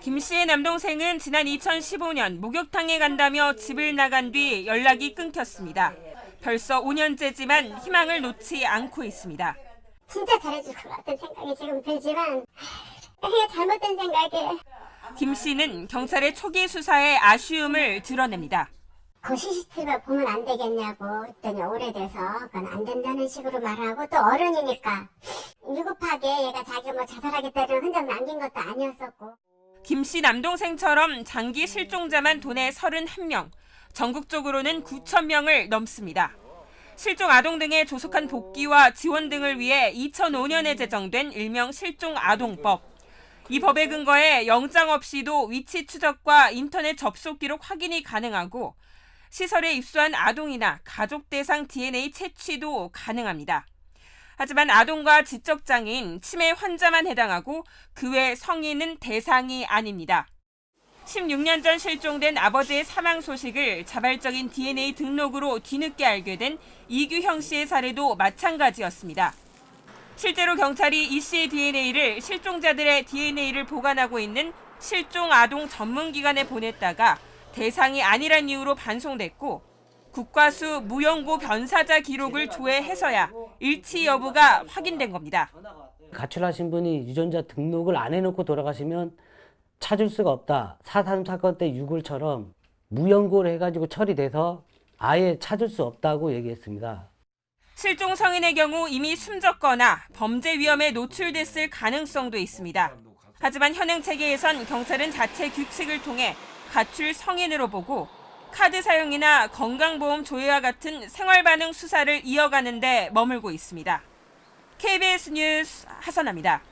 김 씨의 남동생은 지난 2015년 목욕탕에 간다며 집을 나간 뒤 연락이 끊겼습니다. 벌써 5년째지만 희망을 놓지 않고 있습니다. 진짜 잘해줄 것 같은 생각이 지금 들지만 이게 잘못된 생각에 김 씨는 경찰의 초기 수사에 아쉬움을 드러냅니다. 그 CCTV 보면 안 되겠냐고 했더니 오래돼서 그건 안 된다는 식으로 말하고 또 어른이니까 유급하게 얘가 자기 뭐 자살하겠다는 흔적 남긴 것도 아니었었고 김 씨 남동생처럼 장기 실종자만 도내 31명, 전국적으로는 9천 명을 넘습니다. 실종 아동 등의 조속한 복귀와 지원 등을 위해 2005년에 제정된 일명 실종 아동법. 이 법에 근거해 영장 없이도 위치 추적과 인터넷 접속 기록 확인이 가능하고 시설에 입소한 아동이나 가족 대상 DNA 채취도 가능합니다. 하지만 아동과 지적장애인, 치매 환자만 해당하고 그 외 성인은 대상이 아닙니다. 16년 전 실종된 아버지의 사망 소식을 자발적인 DNA 등록으로 뒤늦게 알게 된 이규형 씨의 사례도 마찬가지였습니다. 실제로 경찰이 이 씨의 DNA를 실종자들의 DNA를 보관하고 있는 실종 아동 전문 기관에 보냈다가 대상이 아니란 이유로 반송됐고 국과수 무연고 변사자 기록을 조회해서야 일치 여부가 확인된 겁니다. 가출하신 분이 유전자 등록을 안 해놓고 돌아가시면 찾을 수가 없다. 사산 사건 때 유골처럼 무연고를 해가지고 처리돼서 아예 찾을 수 없다고 얘기했습니다. 실종 성인의 경우 이미 숨졌거나 범죄 위험에 노출됐을 가능성도 있습니다. 하지만 현행 체계에선 경찰은 자체 규칙을 통해 가출 성인으로 보고 카드 사용이나 건강보험 조회와 같은 생활 반응 수사를 이어가는 데 머물고 있습니다. KBS 뉴스 하선아입니다.